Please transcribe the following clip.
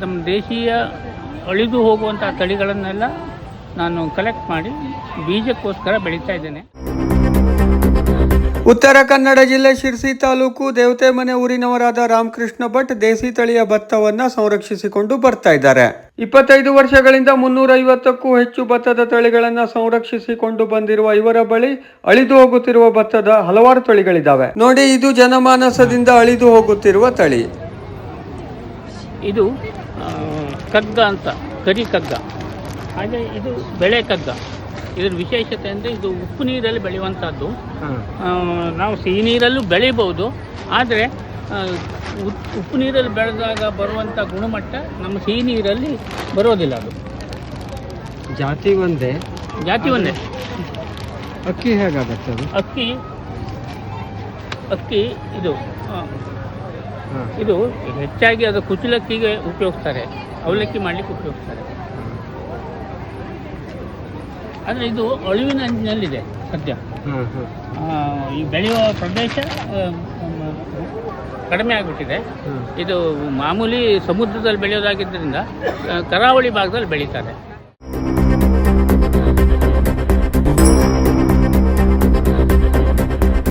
ನಮ್ಮ ದೇಶೀಯ ಅಳಿದು ಹೋಗುವಂಥ ತಳಿಗಳನ್ನೆಲ್ಲ ನಾನು ಕಲೆಕ್ಟ್ ಮಾಡಿ ಬೀಜಕ್ಕೋಸ್ಕರ ಬೆಳೀತಾ ಇದ್ದೇನೆ. ಉತ್ತರ ಕನ್ನಡ ಜಿಲ್ಲೆ ಶಿರ್ಸಿ ತಾಲೂಕು ದೇವತೆಮನೆ ಊರಿನವರಾದ ರಾಮಕೃಷ್ಣ ಭಟ್ ದೇಸಿ ತಳಿಯ ಭತ್ತವನ್ನು ಸಂರಕ್ಷಿಸಿಕೊಂಡು ಬರ್ತಾ ಇದ್ದಾರೆ. ಇಪ್ಪತ್ತೈದು ವರ್ಷಗಳಿಂದ ಮುನ್ನೂರೈವತ್ತಕ್ಕೂ ಹೆಚ್ಚು ಭತ್ತದ ತಳಿಗಳನ್ನು ಸಂರಕ್ಷಿಸಿಕೊಂಡು ಬಂದಿರುವ ಇವರ ಬಳಿ ಅಳಿದು ಹೋಗುತ್ತಿರುವ ಭತ್ತದ ಹಲವಾರು ತಳಿಗಳಿದ್ದಾವೆ ನೋಡಿ, ಇದು ಜನಮಾನಸದಿಂದ ಅಳಿದು ಹೋಗುತ್ತಿರುವ ತಳಿ. ಇದು ಕಗ್ಗ ಅಂತ ಕರಿ ಕಗ್ಗ. ಹಾಗೆ ಇದು ಬೆಳೆ ಕಗ್ಗ. ಇದರ ವಿಶೇಷತೆ ಅಂದರೆ ಇದು ಉಪ್ಪು ನೀರಲ್ಲಿ ಬೆಳೆಯುವಂಥದ್ದು ನಾವು ಸಿಹಿ ನೀರಲ್ಲೂ ಬೆಳೀಬೋದು ಆದರೆ ಉಪ್ಪು ನೀರಲ್ಲಿ ಬೆಳೆದಾಗ ಬರುವಂಥ ಗುಣಮಟ್ಟ ನಮ್ಮ ಸಿಹಿ ನೀರಲ್ಲಿ ಬರೋದಿಲ್ಲ ಅದು. ಜಾತಿ ಒಂದೇ. ಜಾತಿ ಒಂದೇ. ಅಕ್ಕಿ ಹೇಗಾಗತ್ತೆ ಅದು? ಅಕ್ಕಿ ಅಕ್ಕಿ ಇದು ಇದು ಹೆಚ್ಚಾಗಿ ಅದು ಕುಚಲಕ್ಕಿಗೆ ಉಪಯೋಗಿಸ್ತಾರೆ ಅವಲಕ್ಕಿ ಮಾಡಲಿಕ್ಕೆ ಉಪಯೋಗಿಸ್ತಾರೆ. ಆದರೆ ಇದು ಅಳಿವಿನ ಅಂಜಿನಲ್ಲಿದೆ ಸದ್ಯ. ಈ ಬೆಳೆಯುವ ಪ್ರದೇಶ ಕಡಿಮೆ ಆಗಿಬಿಟ್ಟಿದೆ. ಇದು ಮಾಮೂಲಿ ಸಮುದ್ರದಲ್ಲಿ ಬೆಳೆಯೋದಾಗಿದ್ದರಿಂದ ಕರಾವಳಿ ಭಾಗದಲ್ಲಿ ಬೆಳೀತಾರೆ.